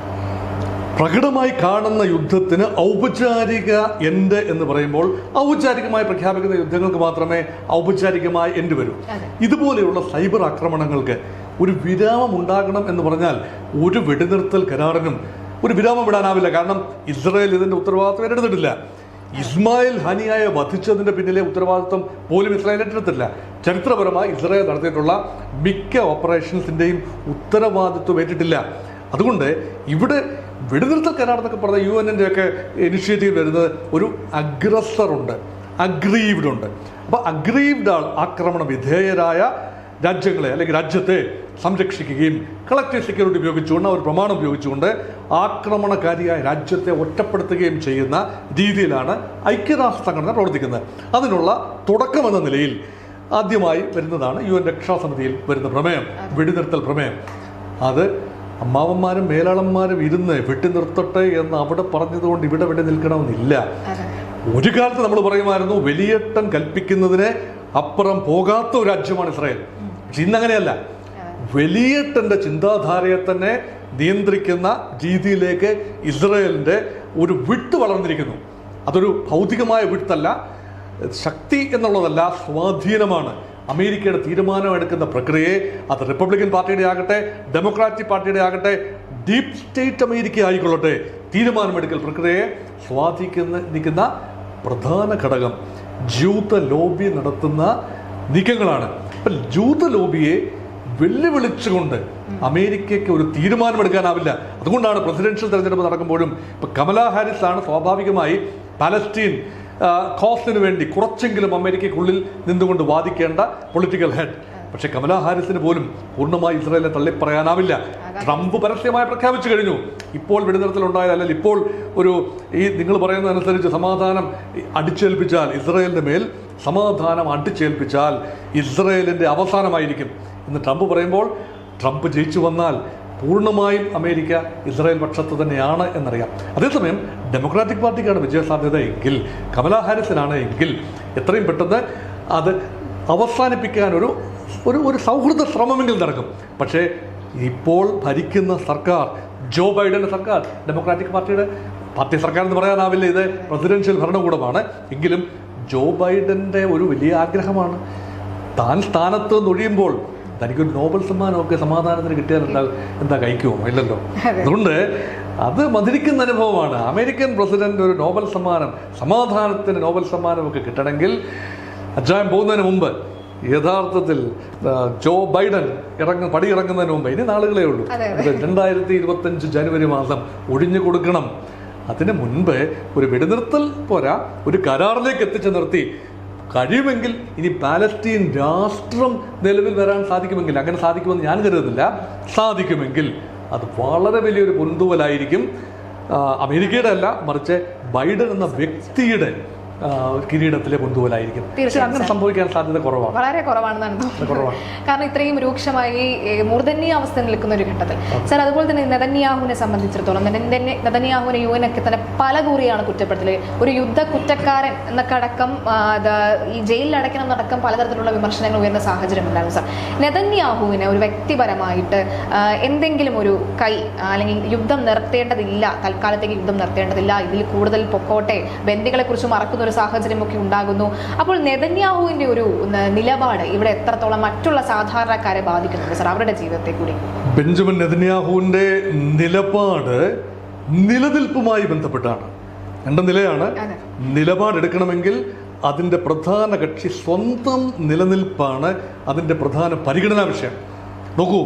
പ്രകടമായി കാണുന്ന യുദ്ധത്തിന് ഔപചാരിക എൻഡ് എന്ന് പറയുമ്പോൾ ഔപചാരികമായി പ്രഖ്യാപിക്കുന്ന യുദ്ധങ്ങൾക്ക് മാത്രമേ ഔപചാരികമായി എൻഡ് വരൂ. ഇതുപോലെയുള്ള സൈബർ ആക്രമണങ്ങൾക്ക് ഒരു വിരാമം ഉണ്ടാകണം എന്ന് പറഞ്ഞാൽ ഒരു വെടിനിർത്തൽ കരാറിനും ഒരു വിരാമം വിടാനാവില്ല. കാരണം ഇസ്രായേൽ ഇതിന്റെ ഉത്തരവാദിത്വം ഏറ്റെടുത്തിട്ടില്ല. ഇസ്മായിൽ ഹനിയായ വധിച്ചതിന്റെ പിന്നിലെ ഉത്തരവാദിത്വം പോലും ഇസ്രായേൽ ഏറ്റെടുത്തില്ല ചരിത്രപരമായി ഇസ്രായേൽ നടത്തിയിട്ടുള്ള മിക്ക ഓപ്പറേഷൻസിന്റെയും ഉത്തരവാദിത്വം ഏറ്റിട്ടില്ല അതുകൊണ്ട് ഇവിടെ വെടിനിർത്തൽ കരാർ എന്നൊക്കെ പറഞ്ഞ യു എന്റെ ഒക്കെ ഇനിഷ്യേറ്റീവ് വരുന്നത് ഒരു അഗ്രസറുണ്ട് അഗ്രീവ്ഡ് ഉണ്ട്. അപ്പോൾ അഗ്രീവ്ഡ് ആൾ ആക്രമണ വിധേയരായ രാജ്യങ്ങളെ അല്ലെങ്കിൽ രാജ്യത്തെ സംരക്ഷിക്കുകയും കളക്റ്റീവ് സെക്യൂരിറ്റി ഉപയോഗിച്ചുകൊണ്ട് അവർ പ്രമാണം ഉപയോഗിച്ചുകൊണ്ട് ആക്രമണകാരിയായ രാജ്യത്തെ ഒറ്റപ്പെടുത്തുകയും ചെയ്യുന്ന രീതിയിലാണ് ഐക്യരാഷ്ട്ര സംഘടന പ്രവർത്തിക്കുന്നത്. അതിനുള്ള തുടക്കമെന്ന നിലയിൽ ആദ്യമായി വരുന്നതാണ് യു എൻ രക്ഷാസമിതിയിൽ വരുന്ന പ്രമേയം വെടിനിർത്തൽ പ്രമേയം. അത് അമ്മാവന്മാരും മേലാളന്മാരും ഇരുന്ന് വെട്ടി നിർത്തട്ടെ എന്ന് അവിടെ പറഞ്ഞതുകൊണ്ട് ഇവിടെ വെടി നിൽക്കണമെന്നില്ല. ഒരു കാലത്ത് നമ്മൾ പറയുമായിരുന്നു വലിയട്ടം കൽപ്പിക്കുന്നതിന് അപ്പുറം പോകാത്ത ഒരു രാജ്യമാണ് ഇസ്രായേൽ. പക്ഷെ അങ്ങനെയല്ല വലിയേട്ടന്റെ ചിന്താധാരയെ തന്നെ നിയന്ത്രിക്കുന്ന രീതിയിലേക്ക് ഇസ്രായേലിന്റെ ഒരു വിട്ട് വളർന്നിരിക്കുന്നു. അതൊരു ഭൗതികമായ വിട്ടല്ല. ശക്തി എന്നുള്ളതല്ല സ്വാധീനമാണ്. അമേരിക്കയുടെ തീരുമാനം എടുക്കുന്ന പ്രക്രിയയെ അത് റിപ്പബ്ലിക്കൻ പാർട്ടിയുടെ ആകട്ടെ ഡെമോക്രാറ്റിക് പാർട്ടിയുടെ ആകട്ടെ ഡീപ് സ്റ്റേറ്റ് അമേരിക്ക ആയിക്കൊള്ളട്ടെ തീരുമാനമെടുക്കൽ പ്രക്രിയയെ സ്വാധീനിക്കുന്ന പ്രധാന ഘടകം ജൂത ലോബി നടത്തുന്ന നീക്കങ്ങളാണ്. അപ്പം ജൂത ലോബിയെ വെല്ലുവിളിച്ചുകൊണ്ട് അമേരിക്കയ്ക്ക് ഒരു തീരുമാനമെടുക്കാനാവില്ല. അതുകൊണ്ടാണ് പ്രസിഡൻഷ്യൽ തെരഞ്ഞെടുപ്പ് നടക്കുമ്പോഴും ഇപ്പം കമലാ ഹാരിസ് ആണ് സ്വാഭാവികമായി പാലസ്റ്റീൻ കോസ്റ്റിന് കോസിന് വേണ്ടി കുറച്ചെങ്കിലും അമേരിക്കയ്ക്കുള്ളിൽ നിന്നുകൊണ്ട് വാദിക്കേണ്ട പൊളിറ്റിക്കൽ ഹെഡ് പക്ഷേ കമലാ ഹാരിസിന് പോലും പൂർണമായി ഇസ്രായേലിനെ തള്ളിപ്പറയാനാവില്ല. ട്രംപ് പരസ്യമായി പ്രഖ്യാപിച്ചു കഴിഞ്ഞു. ഇപ്പോൾ വെടിനിർത്തൽ അല്ലെങ്കിൽ ഇപ്പോൾ ഒരു ഈ നിങ്ങൾ പറയുന്നതനുസരിച്ച് സമാധാനം അടിച്ചേൽപ്പിച്ചാൽ ഇസ്രായേലിന്റെ മേൽ സമാധാനം അടിച്ചേൽപ്പിച്ചാൽ ഇസ്രയേലിന്റെ അവസാനമായിരിക്കും. എന്ന് ട്രംപ് പറയുമ്പോൾ ട്രംപ് ജയിച്ചു വന്നാൽ പൂർണമായും അമേരിക്ക ഇസ്രായേൽ പക്ഷത്ത് തന്നെയാണ് എന്നറിയാം. അതേസമയം ഡെമോക്രാറ്റിക് പാർട്ടിക്കാണ് വിജയസാധ്യത എങ്കിൽ കമലാ ഹാരിസിനാണ് എങ്കിൽ എത്രയും പെട്ടെന്ന് അത് അവസാനിപ്പിക്കാൻ ഒരു ഒരു ഒരു സൗഹൃദ ശ്രമമെങ്കിലും നടക്കും. പക്ഷേ ഇപ്പോൾ ഭരിക്കുന്ന സർക്കാർ ജോ ബൈഡന്റെ സർക്കാർ ഡെമോക്രാറ്റിക് പാർട്ടിയുടെ പാർട്ടി സർക്കാർ എന്ന് പറയാനാവില്ല ഇത് പ്രസിഡൻഷ്യൽ ഭരണകൂടമാണ്. എങ്കിലും ജോ ബൈഡന്റെ ഒരു വലിയ ആഗ്രഹമാണ്. താൻ സ്ഥാനത്ത് നൊഴിയുമ്പോൾ തനിക്കൊരു നോബൽ സമ്മാനമൊക്കെ സമാധാനത്തിന് കിട്ടിയാൽ എന്താ എന്താ കഴിക്കുമോ ഇല്ലല്ലോ അതുകൊണ്ട് അത് മധുരിക്കുന്ന അനുഭവമാണ്. അമേരിക്കൻ പ്രസിഡന്റ് ഒരു നോബൽ സമ്മാനം സമാധാനത്തിന് നോബൽ സമ്മാനമൊക്കെ കിട്ടണമെങ്കിൽ അധ്യായം പോകുന്നതിന് മുമ്പ് യഥാർത്ഥത്തിൽ ജോ ബൈഡൻ ഇറങ്ങ പടിയിറങ്ങുന്നതിന് മുമ്പ് ഇനി നാളുകളേ ഉള്ളൂ. രണ്ടായിരത്തി ഇരുപത്തഞ്ച് ജനുവരി മാസം ഒഴിഞ്ഞു കൊടുക്കണം. അതിന് മുൻപ് ഒരു വെടിനിർത്തൽ പോരാ ഒരു കരാറിലേക്ക് എത്തിച്ചു നിർത്തി. കഴിയുമെങ്കിൽ ഇനി പാലസ്തീൻ രാഷ്ട്രം നിലവിൽ വരാൻ സാധിക്കുമെങ്കിൽ അങ്ങനെ സാധിക്കുമെന്ന് ഞാൻ കരുതുന്നില്ല സാധിക്കുമെങ്കിൽ അത് വളരെ വലിയൊരു പൊന്തുവലായിരിക്കും അമേരിക്കയുടെ അല്ല മറിച്ച് ബൈഡൻ എന്ന വ്യക്തിയുടെ കിരീടത്തിലെ കൊണ്ടുപോലായിരിക്കും പക്ഷെ അങ്ങനെ സംഭവിക്കാൻ സാധ്യത കുറവാണ്. വളരെ കുറവാണെന്നാണ് കുറവാണ്. കാരണം ഇത്രയും രൂക്ഷമായി മൂർധന്യ അവസ്ഥ നിൽക്കുന്ന ഒരു ഘട്ടത്തിൽ. സർ അതുപോലെ തന്നെ നെതന്യാഹുവിനെ സംബന്ധിച്ചിടത്തോളം നെതന്യ- നെതന്യാഹുവിനെ യു എൻ ഒക്കെ തന്നെ പല കൂറിയാണ് കുറ്റപ്പെടുത്തൽ ഒരു യുദ്ധ കുറ്റക്കാരൻ എന്നൊക്കെ അടക്കം ഈ ജയിലിൽ അടയ്ക്കണം എന്നടക്കം പലതരത്തിലുള്ള വിമർശനങ്ങൾ ഉയർന്ന സാഹചര്യം ഉണ്ടായിരുന്നു സാർ. നെതന്യാഹുവിന് ഒരു വ്യക്തിപരമായിട്ട് എന്തെങ്കിലും ഒരു കൈ അല്ലെങ്കിൽ യുദ്ധം നിർത്തേണ്ടതില്ല തൽക്കാലത്തേക്ക് യുദ്ധം നിർത്തേണ്ടതില്ല ഇതിൽ കൂടുതൽ പൊക്കോട്ടെ ബന്ധികളെ കുറിച്ച് മറക്കുന്ന ഒരു സാഹചര്യമൊക്കെ ഉണ്ടാകുന്നു. അപ്പോൾ നെതന്യാഹുവിന്റെ ഒരു നിലപാട് ഇവിടെ എത്രത്തോളം മറ്റുള്ള സാധാരണക്കാരെ ബാധിക്കുന്നുണ്ട് സാർ? അവരുടെ ജീവിതത്തെ കൂടി. ബെഞ്ചമിൻ നെതന്യാഹുവിന്റെ നിലപാട് നിലനിൽപ്പുമായി ബന്ധപ്പെട്ടാണ്. എന്റെ നിലയാണ്. നിലപാടെടുക്കണമെങ്കിൽ അതിന്റെ പ്രധാന കക്ഷി സ്വന്തം നിലനിൽപ്പാണ് അതിന്റെ പ്രധാന പരിഗണനാ വിഷയം. നോക്കൂ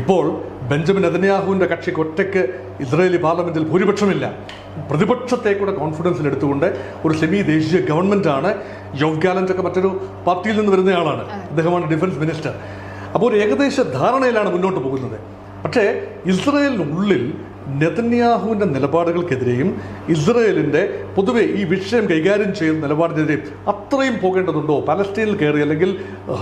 ഇപ്പോൾ ബെഞ്ചമിൻ നെതന്യാഹുവിന്റെ കക്ഷിക്ക് ഒറ്റയ്ക്ക് ഇസ്രയേലി പാർലമെന്റിൽ ഭൂരിപക്ഷമില്ല. പ്രതിപക്ഷത്തെ കൂടെ കോൺഫിഡൻസിൽ എടുത്തുകൊണ്ട് ഒരു സെമി ദേശീയ ഗവൺമെന്റാണ് യോവ് ഗാലന്റ് ഒക്കെ മറ്റൊരു പാർട്ടിയിൽ നിന്ന് വരുന്നയാളാണ് അദ്ദേഹമാണ് ഡിഫൻസ് മിനിസ്റ്റർ അപ്പോൾ ഒരു ഏകദേശ ധാരണയിലാണ് മുന്നോട്ട് പോകുന്നത്. പക്ഷേ ഇസ്രയേലിനുള്ളിൽ നെതന്യാഹുവിന്റെ നിലപാടുകൾക്കെതിരെയും ഇസ്രയേലിന്റെ പൊതുവെ ഈ വിഷയം കൈകാര്യം ചെയ്യുന്ന നിലപാടിനെതിരെയും അത്രയും പോകേണ്ടതുണ്ടോ? പലസ്തീനിൽ കയറി അല്ലെങ്കിൽ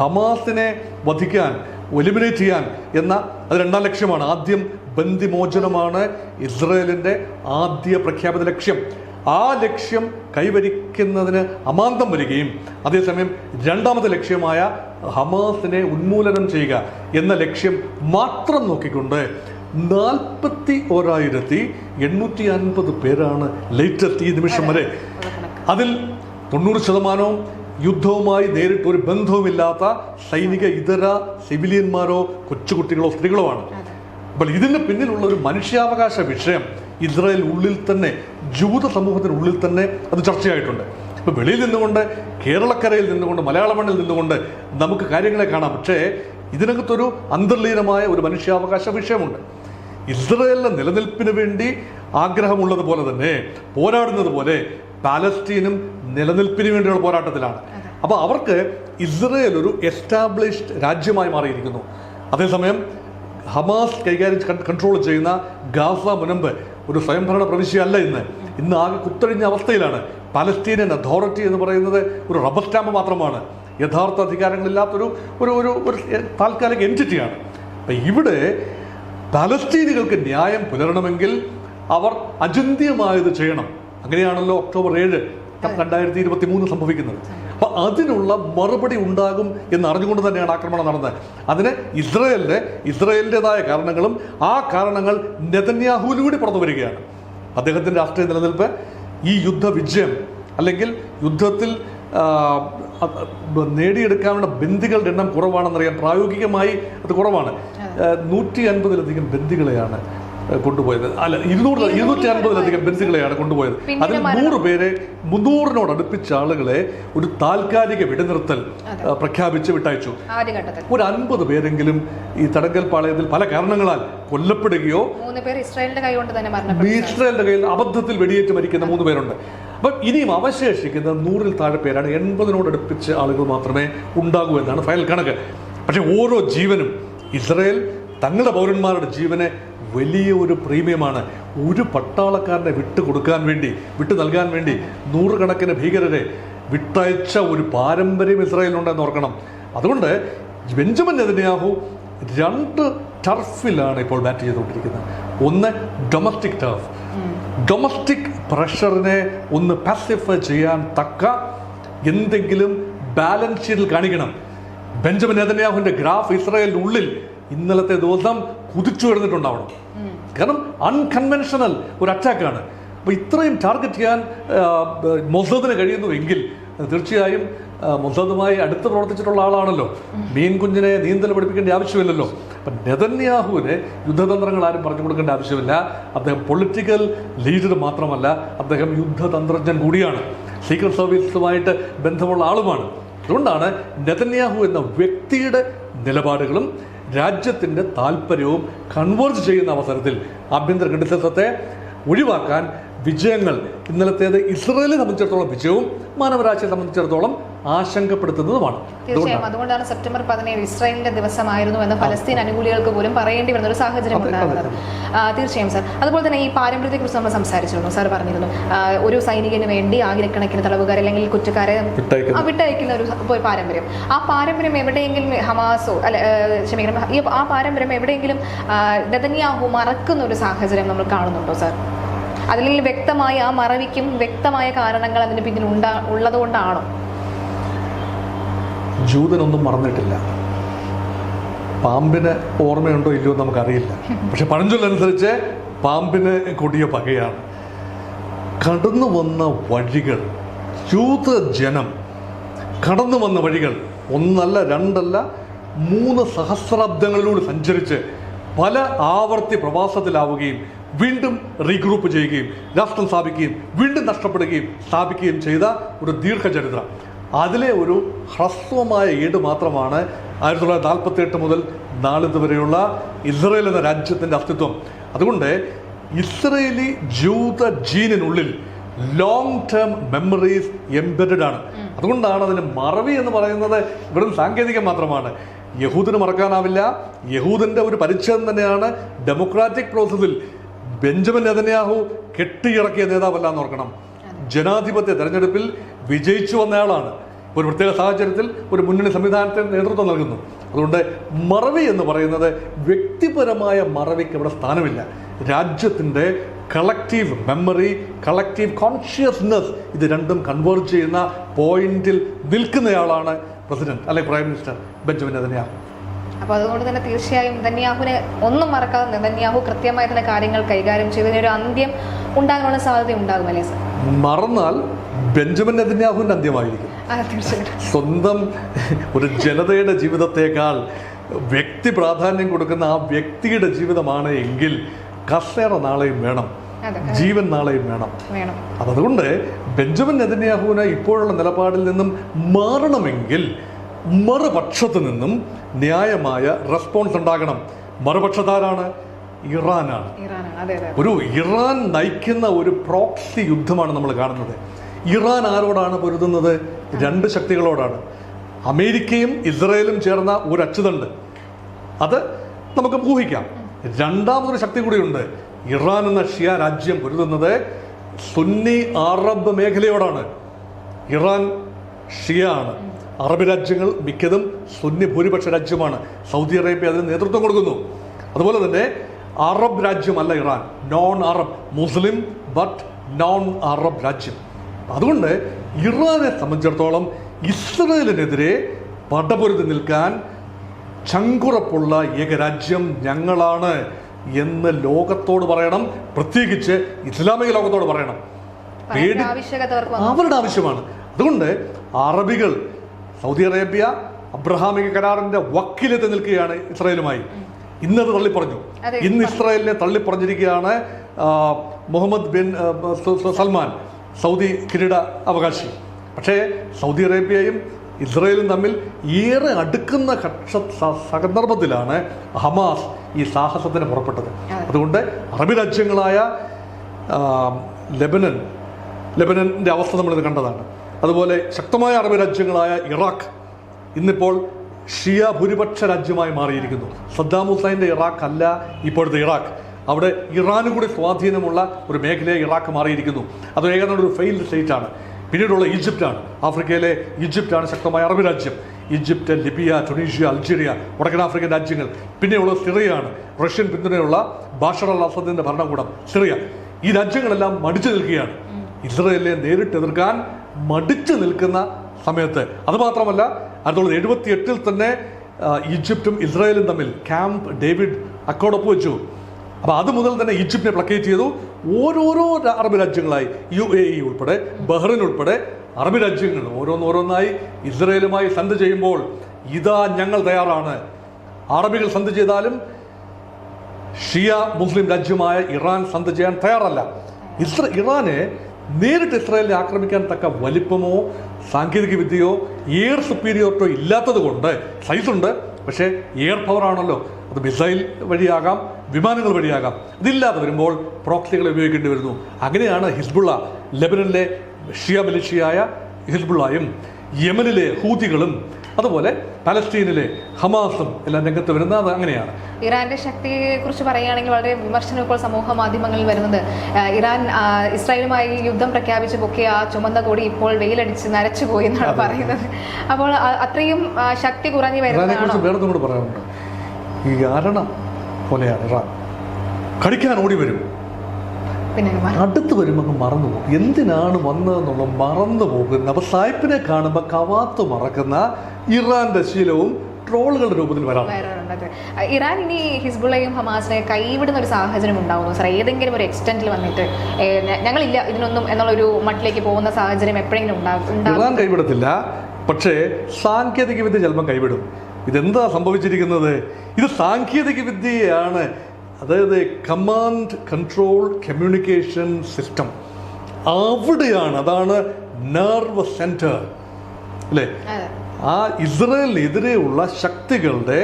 ഹമാസിനെ വധിക്കാൻ എലിമിനേറ്റ് ചെയ്യാൻ എന്ന അത് രണ്ടാം ലക്ഷ്യമാണ്. ആദ്യം ബന്ദിമോചനമാണ് ഇസ്രയേലിന്റെ ആദ്യ പ്രഖ്യാപിത ലക്ഷ്യം. ആ ലക്ഷ്യം കൈവരിക്കുന്നതിന് അമാന്തം വരികയും അതേസമയം രണ്ടാമത്തെ ലക്ഷ്യമായ ഹമാസിനെ ഉന്മൂലനം ചെയ്യുക എന്ന ലക്ഷ്യം മാത്രം നോക്കിക്കൊണ്ട് നാൽപ്പത്തി ഓരായിരത്തി എണ്ണൂറ്റി അൻപത് പേരാണ് ലേറ്റസ്റ്റ് ഈ നിമിഷം വരെ. അതിൽ തൊണ്ണൂറ് ശതമാനവും യുദ്ധവുമായി നേരിട്ട് ഒരു ബന്ധവുമില്ലാത്ത സൈനിക ഇതര സിവിലിയന്മാരോ കൊച്ചുകുട്ടികളോ സ്ത്രീകളോ ആണ്. അപ്പോൾ ഇതിന് പിന്നിലുള്ള ഒരു മനുഷ്യാവകാശ വിഷയം ഇസ്രായേൽ ഉള്ളിൽ തന്നെ ജൂത സമൂഹത്തിനുള്ളിൽ തന്നെ അത് ചർച്ചയായിട്ടുണ്ട്. ഇപ്പോൾ വെളിയിൽ നിന്നുകൊണ്ട് കേരളക്കരയിൽ നിന്നുകൊണ്ട് മലയാള മണ്ണിൽ നിന്നുകൊണ്ട് നമുക്ക് കാര്യങ്ങളെ കാണാം. പക്ഷേ ഇതിനകത്തൊരു അന്തർലീനമായ ഒരു മനുഷ്യാവകാശ വിഷയമുണ്ട്. ഇസ്രയേലിന്റെ നിലനിൽപ്പിന് വേണ്ടി ആഗ്രഹമുള്ളതുപോലെ തന്നെ പോരാടുന്നത് പോലെ പാലസ്തീനും നിലനിൽപ്പിന് വേണ്ടിയുള്ള പോരാട്ടത്തിലാണ്. അപ്പോൾ അവർക്ക് ഇസ്രയേൽ ഒരു എസ്റ്റാബ്ലിഷ്ഡ് രാജ്യമായി മാറിയിരിക്കുന്നു. അതേസമയം ഹമാസ് കൈകാര്യം കൺട്രോൾ ചെയ്യുന്ന ഗാസ മുനമ്പ് ഒരു സ്വയംഭരണ പ്രവിശ്യയല്ല ഇന്ന്. ഇന്ന് ആകെ കുത്തഴിഞ്ഞ അവസ്ഥയിലാണ്. പാലസ്തീനിയൻ അതോറിറ്റി എന്ന് പറയുന്നത് ഒരു റബ്ബർ സ്റ്റാമ്പ് മാത്രമാണ്. യഥാർത്ഥ അധികാരങ്ങളില്ലാത്തൊരു ഒരു ഒരു ഒരു താൽക്കാലിക എന്റിറ്റിയാണ് അപ്പം ഇവിടെ പലസ്തീനികൾക്ക് ന്യായം പുലരണമെങ്കിൽ അവർ അചിന്തിയമായത് ചെയ്യണം. അങ്ങനെയാണല്ലോ ഒക്ടോബർ ഏഴ് രണ്ടായിരത്തി ഇരുപത്തി മൂന്ന് സംഭവിക്കുന്നത്. അപ്പൊ അതിനുള്ള മറുപടി ഉണ്ടാകും എന്ന് അറിഞ്ഞുകൊണ്ട് തന്നെയാണ് ആക്രമണം നടന്നത്. അതിന് ഇസ്രയേലിന്റെ ഇസ്രയേലിന്റെതായ കാരണങ്ങളും ആ കാരണങ്ങൾ നെതന്യാഹുവിലൂടെ പുറത്തു വരികയാണ്. അദ്ദേഹത്തിന്റെ രാഷ്ട്രീയ നിലനിൽപ്പ് ഈ യുദ്ധ വിജയം അല്ലെങ്കിൽ യുദ്ധത്തിൽ നേടിയെടുക്കാനുള്ള ബന്ദികളുടെ എണ്ണം കുറവാണെന്നറിയാം പ്രായോഗികമായി അത് കുറവാണ്. നൂറ്റി അൻപതിലധികം ബന്ദികളെയാണ് കൊണ്ടുപോയത്. അല്ല ഇരുന്നൂറ് ഇരുന്നൂറ്റി അൻപതിലധികം ബെൻസുകളെയാണ് കൊണ്ടുപോയത്. അതിൽ നൂറ് പേരെ മുന്നൂറിനോട് അടുപ്പിച്ച ആളുകളെ ഒരു താൽക്കാലിക വെടിനിർത്തൽ പ്രഖ്യാപിച്ച് വിട്ടയച്ചു. ഒരു അൻപത് പേരെങ്കിലും ഈ തടങ്കൽ പാളയത്തിൽ പല കാരണങ്ങളാൽ കൊല്ലപ്പെടുകയോ ഇസ്രായേലിന്റെ കയ്യിൽ അബദ്ധത്തിൽ വെടിയേറ്റ് മരിക്കുന്ന മൂന്ന് പേരുണ്ട്. അപ്പം ഇനിയും അവശേഷിക്കുന്ന നൂറിൽ താഴെ പേരാണ് എൺപതിനോട് അടുപ്പിച്ച് ആളുകൾ മാത്രമേ ഉണ്ടാകൂ എന്നാണ് ഫയൽ കണക്ക്. പക്ഷേ ഓരോ ജീവനും ഇസ്രയേൽ തങ്ങളുടെ പൗരന്മാരുടെ ജീവനെ വലിയ ഒരു പ്രീമിയമാണ്. ഒരു പട്ടാളക്കാരനെ വിട്ടു കൊടുക്കാൻ വേണ്ടി വിട്ടു നൽകാൻ വേണ്ടി നൂറുകണക്കിന് ഭീകരരെ വിട്ടയച്ച ഒരു പാരമ്പര്യം ഇസ്രായേലിനുണ്ടെന്ന് ഓർക്കണം. അതുകൊണ്ട് ബെഞ്ചമിൻ നെതന്യാഹു രണ്ട് ടർഫിലാണ് ഇപ്പോൾ ബാറ്റ് ചെയ്തുകൊണ്ടിരിക്കുന്നത്. ഒന്ന് ഡൊമസ്റ്റിക് ടർഫ് ഡൊമസ്റ്റിക് പ്രഷറിനെ ഒന്ന് പാസിഫൈ ചെയ്യാൻ തക്ക എന്തെങ്കിലും ബാലൻസ് ഷീറ്റിൽ കാണിക്കണം. ബെഞ്ചമിൻ നെതന്യാഹുവിന്റെ ഗ്രാഫ് ഇസ്രായേലിനുള്ളിൽ ഇന്നലത്തെ ദിവസം കുതിച്ചു കിടന്നിട്ടുണ്ടാവണം കാരണം അൺകൺവെൻഷണൽ ഒരു അറ്റാക്കാണ് അപ്പോൾ ഇത്രയും ടാർഗറ്റ് ചെയ്യാൻ മൊസദിന് കഴിയുന്നുവെങ്കിൽ തീർച്ചയായും മൊസദുമായി അടുത്ത് പ്രവർത്തിച്ചിട്ടുള്ള ആളാണല്ലോ. മീൻ കുഞ്ഞിനെ നീന്തൽ പഠിപ്പിക്കേണ്ട ആവശ്യമില്ലല്ലോ. അപ്പം നെതന്യാഹുവിന് യുദ്ധതന്ത്രങ്ങൾ ആരും പറഞ്ഞു കൊടുക്കേണ്ട ആവശ്യമില്ല. അദ്ദേഹം പൊളിറ്റിക്കൽ ലീഡർ മാത്രമല്ല അദ്ദേഹം യുദ്ധതന്ത്രജ്ഞൻ കൂടിയാണ്. സീക്രട്ട് സർവീസുമായിട്ട് ബന്ധമുള്ള ആളുമാണ്. അതുകൊണ്ടാണ് നെതന്യാഹു എന്ന വ്യക്തിയുടെ നിലപാടുകളും രാജ്യത്തിന്റെ താല്പര്യവും കൺവേർജ് ചെയ്യുന്ന അവസരത്തിൽ ആഭ്യന്തര ക്രിറ്റിസിസത്തെ ഒഴിവാക്കാൻ വിജയങ്ങൾ. ഇന്നലത്തേത് ഇസ്രയേലിനെ സംബന്ധിച്ചിടത്തോളം വിജയവും മാനവരാശിയെ സംബന്ധിച്ചിടത്തോളം ആശങ്കപ്പെടുത്തുന്നതുമാണ്. തീർച്ചയായും. അതുകൊണ്ടാണ്. സെപ്റ്റംബർ പതിനേഴ് ഇസ്രായേലിന്റെ ദിവസമായിരുന്നു എന്ന് ഫലസ്തീൻ അനുകൂലികൾക്ക് പോലും പറയേണ്ടി വരുന്ന ഒരു സാഹചര്യം ഉണ്ടായിരുന്നത്. ഉണ്ടാകുന്നത് തീർച്ചയായും സാർ. അതുപോലെ തന്നെ ഈ പാരമ്പര്യത്തെക്കുറിച്ച് നമ്മൾ സംസാരിച്ചിരുന്നു. സാർ പറഞ്ഞിരുന്നു. ഒരു സൈനികന് വേണ്ടി ആയിരക്കണക്കിന് തടവുകാർ അല്ലെങ്കിൽ കുറ്റക്കാരെ വിട്ടയക്കുന്നു. ഒരു പാരമ്പര്യം. ആ പാരമ്പര്യം എവിടെയെങ്കിലും ഹമാസോ അല്ല ക്ഷമിക്കണം ആ പാരമ്പര്യം എവിടെയെങ്കിലും നെതന്യാഹു മറക്കുന്ന ഒരു സാഹചര്യം നമ്മൾ കാണുന്നുണ്ടോ സാർ? അതില്ലെങ്കിൽ വ്യക്തമായ ആ മറവിക്കും വ്യക്തമായ കാരണങ്ങൾ അതിന് പിന്നിൽ ഉണ്ടാ ഉള്ളതുകൊണ്ടാണോ? ജൂതനൊന്നും മറന്നിട്ടില്ല. പാമ്പിന് ഓർമ്മയുണ്ടോ ഇല്ലയോ നമുക്കറിയില്ല. പക്ഷെ പഴഞ്ചൊല്ലനുസരിച്ച് പാമ്പിന് കൊടിയ പകയാണ്. കടന്നു വന്ന വഴികൾ ജൂത ജനം കടന്നു വന്ന വഴികൾ ഒന്നല്ല രണ്ടല്ല മൂന്ന് സഹസ്രാബ്ദങ്ങളിലൂടെ സഞ്ചരിച്ച് പല ആവർത്തി പ്രവാസത്തിലാവുകയും വീണ്ടും റീഗ്രൂപ്പ് ചെയ്യുകയും രാഷ്ട്രം സ്ഥാപിക്കുകയും വീണ്ടും നഷ്ടപ്പെടുകയും സ്ഥാപിക്കുകയും ചെയ്ത ഒരു ദീർഘചരിത്രം. അതിലെ ഒരു ഹ്രസ്വമായ ഏട് മാത്രമാണ് ആയിരത്തി തൊള്ളായിരത്തി നാൽപ്പത്തി എട്ട് മുതൽ നാളിത് വരെയുള്ള ഇസ്രയേൽ എന്ന രാജ്യത്തിന്റെ അസ്തിത്വം. അതുകൊണ്ട് ഇസ്രയേലി ജൂത ജീനിനുള്ളിൽ ലോങ് ടേം മെമ്മറീസ് എംബെഡഡ് ആണ്. അതുകൊണ്ടാണ് അതിന് മറവി എന്ന് പറയുന്നത് വെറും സാങ്കേതികം മാത്രമാണ്. യഹൂദിന് മറക്കാനാവില്ല. യഹൂദിന്റെ ഒരു പരിച്ഛേദം തന്നെയാണ് ഡെമോക്രാറ്റിക് പ്രോസസ്സിൽ ബെഞ്ചമിൻ നെതന്യാഹു കെട്ടിയിറക്കിയ നേതാവല്ല എന്ന് ഓർക്കണം. ജനാധിപത്യ തെരഞ്ഞെടുപ്പിൽ വിജയിച്ചു വന്നയാളാണ്. ഒരു പ്രത്യേക സാഹചര്യത്തിൽ ഒരു മുന്നണി സംവിധാനത്തിന് നേതൃത്വം നൽകുന്നു. അതുകൊണ്ട് മറവി എന്ന് പറയുന്നത് വ്യക്തിപരമായ മറവിക്ക് ഇവിടെ സ്ഥാനമില്ല. രാജ്യത്തിന്റെ കളക്റ്റീവ് മെമ്മറി കളക്റ്റീവ് കോൺഷ്യസ്നെസ് ഇത് രണ്ടും കൺവേർട്ട് ചെയ്യുന്ന പോയിന്റിൽ നിൽക്കുന്നയാളാണ് പ്രസിഡന്റ് അല്ലെങ്കിൽ പ്രൈം മിനിസ്റ്റർ ബെഞ്ചമിൻ നെതന്യാഹു. അപ്പോൾ അതുകൊണ്ട് തന്നെ തീർച്ചയായും നെതന്യാഹുവിനെ ഒന്നും മറക്കാതെ നെതന്യാഹു കൃത്യമായി തന്നെ കാര്യങ്ങൾ കൈകാര്യം ചെയ്തതിന് ഒരു അന്ത്യം ഉണ്ടാകാനുള്ള സാധ്യത ഉണ്ടാകും അല്ലേ സർ? മറന്നാൽ ബെഞ്ചമിൻ നെതന്യാഹുവിന്റെ അന്ത്യമായിരിക്കും. സ്വന്തം ഒരു ജനതയുടെ ജീവിതത്തേക്കാൾ വ്യക്തി പ്രാധാന്യം കൊടുക്കുന്ന ആ വ്യക്തിയുടെ ജീവിതമാണ് എങ്കിൽ കസേറ നാളെയും വേണം. ജീവൻ നാളെയും വേണം. വേണം. അപ്പം അതുകൊണ്ട് ബെഞ്ചമിൻ നെതന്യാഹുവിന് ഇപ്പോഴുള്ള നിലപാടിൽ നിന്നും മാറണമെങ്കിൽ മറുപക്ഷത്ത് നിന്നും ന്യായമായ റെസ്പോൺസ് ഉണ്ടാകണം. മറുപക്ഷത്താരാണ്? ഇറാനാണ്. ഒരു ഇറാൻ നയിക്കുന്ന ഒരു പ്രോക്സി യുദ്ധമാണ് നമ്മൾ കാണുന്നത്. ഇറാൻ ആരോടാണ് പൊരുതുന്നത്? രണ്ട് ശക്തികളോടാണ്. അമേരിക്കയും ഇസ്രയേലും ചേർന്ന ഒരു അച്ചുതണ്ട്. അത് നമുക്ക് ഊഹിക്കാം. രണ്ടാമതൊരു ശക്തി കൂടിയുണ്ട്. ഇറാൻ എന്ന ഷിയ രാജ്യം പൊരുതുന്നത് സുന്നി അറബ് മേഖലയോടാണ്. ഇറാൻ ഷിയ ആണ്. അറബ് രാജ്യങ്ങൾ മിക്കതും സുന്നി ഭൂരിപക്ഷ രാജ്യമാണ്. സൗദി അറേബ്യ അതിന് നേതൃത്വം കൊടുക്കുന്നു. അതുപോലെ തന്നെ അറബ് രാജ്യമല്ല Iran. Non Arab Muslim but non Arab രാജ്യം. അതുകൊണ്ട് ഇറാനെ സംബന്ധിച്ചിടത്തോളം ഇസ്രയേലിനെതിരെ പടപൊരുതി നിൽക്കാൻ ചങ്കുറപ്പുള്ള ഏകരാജ്യം ഞങ്ങളാണ് എന്ന് ലോകത്തോട് പറയണം. പ്രത്യേകിച്ച് ഇസ്ലാമിക ലോകത്തോട് പറയണം. പേടി. അവരുടെ ആവശ്യമാണ്. അതുകൊണ്ട് അറബികൾ സൗദി അറേബ്യ അബ്രഹാമിക കരാറിന്റെ വക്കിലെത്തി നിൽക്കുകയാണ് ഇസ്രായേലുമായി. ഇന്നത് തള്ളിപ്പറഞ്ഞു. ഇന്ന് ഇസ്രായേലിനെ തള്ളിപ്പറഞ്ഞിരിക്കുകയാണ് മുഹമ്മദ് ബിൻ സൽമാൻ സൗദി കിരീട അവകാശി. പക്ഷേ സൗദി അറേബ്യയും ഇസ്രായേലും തമ്മിൽ ഏറെ അടുക്കുന്ന കക്ഷ സന്ദർഭത്തിലാണ് ഹമാസ് ഈ സാഹസത്തിന് പുറപ്പെട്ടത്. അതുകൊണ്ട് അറബി രാജ്യങ്ങളായ ലെബനൻ ലെബനന്റെ അവസ്ഥ നമ്മളിത് കണ്ടതാണ്. അതുപോലെ ശക്തമായ അറബ് രാജ്യങ്ങളായ ഇറാഖ് ഇന്നിപ്പോൾ ഷിയ ഭൂരിപക്ഷ രാജ്യമായി മാറിയിരിക്കുന്നു. സദ്ദാം ഹുസൈന്റെ ഇറാഖ് അല്ല ഇപ്പോഴത്തെ ഇറാഖ്. അവിടെ ഇറാന് കൂടി സ്വാധീനമുള്ള ഒരു മേഖലയെ ഇറാഖ് മാറിയിരിക്കുന്നു. അത് ഏകദേശം ഒരു ഫെയിൽഡ് സ്റ്റേറ്റ് ആണ്. പിന്നീടുള്ള ഈജിപ്റ്റാണ് ആഫ്രിക്കയിലെ ഈജിപ്റ്റാണ് ശക്തമായ അറബ് രാജ്യം. ഈജിപ്റ്റ് ലിബിയ ടുണീഷ്യ അൾജീരിയ വടക്കൻ ആഫ്രിക്കൻ രാജ്യങ്ങൾ. പിന്നെയുള്ള സിറിയയാണ്. റഷ്യൻ പിന്തുണയുള്ള ബാഷർ അൽ അസദിന്റെ ഭരണകൂടം സിറിയ. ഈ രാജ്യങ്ങളെല്ലാം മടിച്ചു നിൽക്കുകയാണ്. ഇസ്രയേലിനെ നേരിട്ട് എതിർക്കാൻ മടിച്ചു നിൽക്കുന്ന സമയത്ത്. അതുമാത്രമല്ല ആയിരത്തി തൊള്ളായിരത്തി എഴുപത്തി എട്ടിൽ തന്നെ ഈജിപ്തും ഇസ്രായേലും തമ്മിൽ ക്യാമ്പ് ഡേവിഡ് അക്കോടൊപ്പ് ഒപ്പുവെച്ചു. അപ്പോൾ അത് മുതൽ തന്നെ ഈജിപ്തിനെ പ്ലക്കേറ്റ് ചെയ്തു. ഓരോരോ അറബ് രാജ്യങ്ങളായി യു എ ഇ ഉൾപ്പെടെ ബഹ്റിൻ ഉൾപ്പെടെ അറബ് രാജ്യങ്ങൾ ഓരോന്നോരോന്നായി ഇസ്രയേലുമായി സന്ധി ചെയ്യുമ്പോൾ ഇതാ ഞങ്ങൾ തയ്യാറാണ്. അറബികൾ സന്ധി ചെയ്താലും ഷിയ മുസ്ലിം രാജ്യമായ ഇറാൻ സന്ധി ചെയ്യാൻ തയ്യാറല്ല. ഇസ്ര ഇറാനെ നേരിട്ട് ഇസ്രായേലിനെ ആക്രമിക്കാൻ തക്ക വലിപ്പമോ സാങ്കേതിക വിദ്യയോ എയർ സുപ്പീരിയോറിറ്റോ ഇല്ലാത്തത് കൊണ്ട് സൈസുണ്ട് പക്ഷേ എയർ പവർ ആണല്ലോ. അത് മിസൈൽ വഴിയാകാം വിമാനങ്ങൾ വഴിയാകാം. ഇതില്ലാതെ വരുമ്പോൾ പ്രോക്സികളെ ഉപയോഗിക്കേണ്ടി വരുന്നു. അങ്ങനെയാണ് ഹിസ്ബുള്ള ലെബനനിലെ ഷിയ മിലിഷ്യയായ ഹിസ്ബുള്ളയും യമനിലെ ഹൂതികളും അതുപോലെ പലസ്തീനിലെ ഹമാസും എല്ലാം രംഗത്ത് വരുന്നത് അത് അങ്ങനെയാണ്. ഇറാന്റെ ശക്തിയെ കുറിച്ച് പറയുകയാണെങ്കിൽ വളരെ വിമർശനം ഇപ്പോൾ സമൂഹ മാധ്യമങ്ങളിൽ വരുന്നത്. ഇറാൻ ഇസ്രായേലുമായി യുദ്ധം പ്രഖ്യാപിച്ച് പൊക്കിയ ആ ചുമന്ന കൂടി ഇപ്പോൾ വെയിലടിച്ച് നരച്ചു പോയി എന്നാണ് പറയുന്നത്. അപ്പോൾ അത്രയും ശക്തി കുറഞ്ഞു വരുന്നത് വേറെ കൂടെ പറയാനുണ്ട്. ഈ കാരണം പോലെയാണ് ഇറാൻ. കടിക്കാൻ ഓടി വരും. പിന്നെ അടുത്ത് വരുമ്പോൾ അങ്ങ് മറന്നു പോകും. എന്തിനാണ് വന്നതെന്നുള്ള മറന്നു പോകുന്ന അപ്പൊ സായിപ്പിനെ കാണുമ്പോൾ കവാത്ത് മറക്കുന്ന ഇറാന്റെ ശീലവും ട്രോളുകളുടെ രൂപത്തിൽ വരാം ഇറാൻ ഇനി ഹിസ്ബുള്ളയും ഹമാസിനെ കൈവിടുന്ന ഒരു സാഹചര്യം ഉണ്ടാവുന്നു. സാർ ഏതെങ്കിലും ഒരു എക്സ്റ്റെന്റിൽ വന്നിട്ട് ഞങ്ങളില്ല ഇതിനൊന്നും എന്നുള്ളൊരു മട്ടിലേക്ക് പോകുന്ന സാഹചര്യം എപ്പോഴെങ്കിലും ഉണ്ടാകും ഉണ്ടാകും ഇറാൻ കൈവിടത്തില്ല. പക്ഷേ സാങ്കേതിക വിദ്യ ചിലപ്പം കൈവിടും. ഇതെന്താ സംഭവിച്ചിരിക്കുന്നത്? ഇത് സാങ്കേതിക വിദ്യയാണ് അതായത് കമാൻഡ് കൺട്രോൾ കമ്മ്യൂണിക്കേഷൻ സിസ്റ്റം അവിടെയാണ് അതാണ് നെർവ് സെന്റർ അല്ലേ. ആ ഇസ്രയേലിനെതിരെയുള്ള ശക്തികളുടെ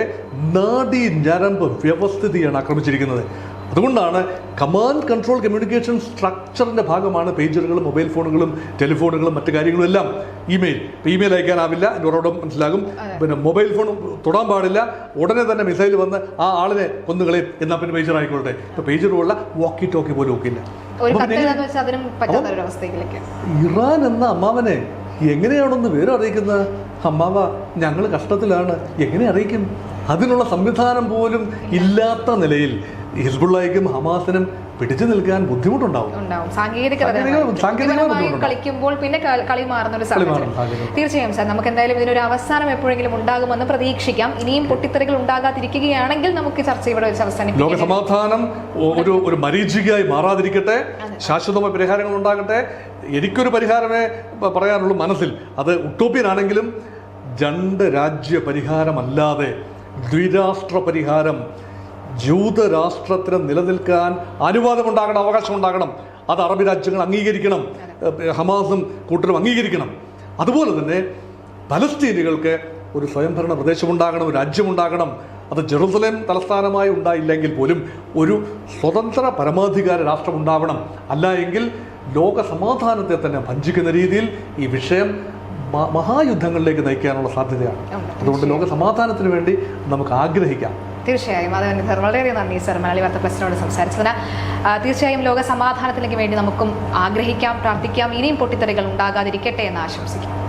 നാഡി ഞരമ്പ് വ്യവസ്ഥിതിയാണ് ആക്രമിച്ചിരിക്കുന്നത്. അതുകൊണ്ടാണ് കമാൻഡ് കൺട്രോൾ കമ്മ്യൂണിക്കേഷൻ സ്ട്രക്ചറിന്റെ ഭാഗമാണ് പേജറുകളും മൊബൈൽ ഫോണുകളും ടെലിഫോണുകളും മറ്റു കാര്യങ്ങളും എല്ലാം ഇമെയിൽ ഇപ്പം ഇമെയിൽ അയക്കാനാവില്ല എന്നോടോടെ മനസ്സിലാകും. പിന്നെ മൊബൈൽ ഫോൺ തൊടാൻ പാടില്ല. ഉടനെ തന്നെ മിസൈൽ വന്ന് ആ ആളിനെ കൊന്നുകളയും എന്നാൽ പിന്നെ പേജർ ആയിക്കോട്ടെ. ഇപ്പം പേജറുള്ള വാക്കി ടോക്കി പോലും ഒക്കില്ല. ഇറാൻ എന്ന അമ്മാവനെ എങ്ങനെയാണൊന്ന് വിവരം അറിയിക്കുന്നത്? അമ്മാവ ഞങ്ങൾ കഷ്ടത്തിലാണ്. എങ്ങനെ അറിയിക്കും? അതിനുള്ള സംവിധാനം പോലും ഇല്ലാത്ത നിലയിൽ ഹിസ്ബുള്ളയ്ക്കും ഹമാസിനും പിടിച്ചു നിൽക്കാൻ ബുദ്ധിമുട്ടുണ്ടാവും. കളിക്കുമ്പോൾ പിന്നെ കളി- മാറുന്ന ഒരു സാഹചര്യം. തീർച്ചയായും സാർ നമുക്ക് എന്തായാലും ഇതിനൊരു അവസാനം എപ്പോഴെങ്കിലും ഉണ്ടാകുമെന്ന് പ്രതീക്ഷിക്കാം. ഇനിയും പൊട്ടിത്തെറികൾ ഉണ്ടാകാതിരിക്കുകയാണെങ്കിൽ നമുക്ക് ചർച്ച ഇവിടെ വെച്ച് ലോക അവസാനിപ്പിക്കാം സമാധാനം ഒരു ഒരു മരീചികയായി മാറാതിരിക്കട്ടെ. ശാശ്വതമായ പരിഹാരങ്ങൾ ഉണ്ടാകട്ടെ. എനിക്കൊരു പരിഹാരമേ പറയാനുള്ളൂ മനസ്സിൽ. അത് ഉട്ടോപ്യനാണെങ്കിലും രണ്ട് രാജ്യ പരിഹാരമല്ലാതെ ദ്വിരാഷ്ട്ര പരിഹാരം ജൂതരാഷ്ട്രത്തിന് നിലനിൽക്കാൻ അനുവാദമുണ്ടാകണം അവകാശമുണ്ടാകണം. അത് അറബി രാജ്യങ്ങൾ അംഗീകരിക്കണം. ഹമാസും കൂട്ടരും അംഗീകരിക്കണം. അതുപോലെ തന്നെ പലസ്തീനികൾക്ക് ഒരു സ്വയംഭരണ പ്രദേശമുണ്ടാകണം ഒരു രാജ്യമുണ്ടാകണം. അത് ജെറുസലേം തലസ്ഥാനമായി ഉണ്ടായില്ലെങ്കിൽ പോലും ഒരു സ്വതന്ത്ര പരമാധികാര രാഷ്ട്രം ഉണ്ടാവണം അല്ല എങ്കിൽ ലോക സമാധാനത്തെ തന്നെ ഭഞ്ചിക്കുന്ന രീതിയിൽ ഈ വിഷയം മഹായുദ്ധങ്ങളിലേക്ക് നയിക്കാനുള്ള സാധ്യതയാണ്. അതുകൊണ്ട് ലോക സമാധാനത്തിന് വേണ്ടി നമുക്ക് ആഗ്രഹിക്കാം. തീർച്ചയായും. അത് തന്നെ സാർ വളരെ നന്ദി സാർ. മലയാളി വാർത്ത പ്ലസിനോട് സംസാരിച്ചതിന്. തീർച്ചയായും ലോക സമാധാനത്തിലേക്ക് വേണ്ടി നമുക്കും ആഗ്രഹിക്കാം പ്രാർത്ഥിക്കാം. ഇനിയും പൊട്ടിത്തെറികൾ ഉണ്ടാകാതിരിക്കട്ടെ എന്ന് ആശംസിക്കാം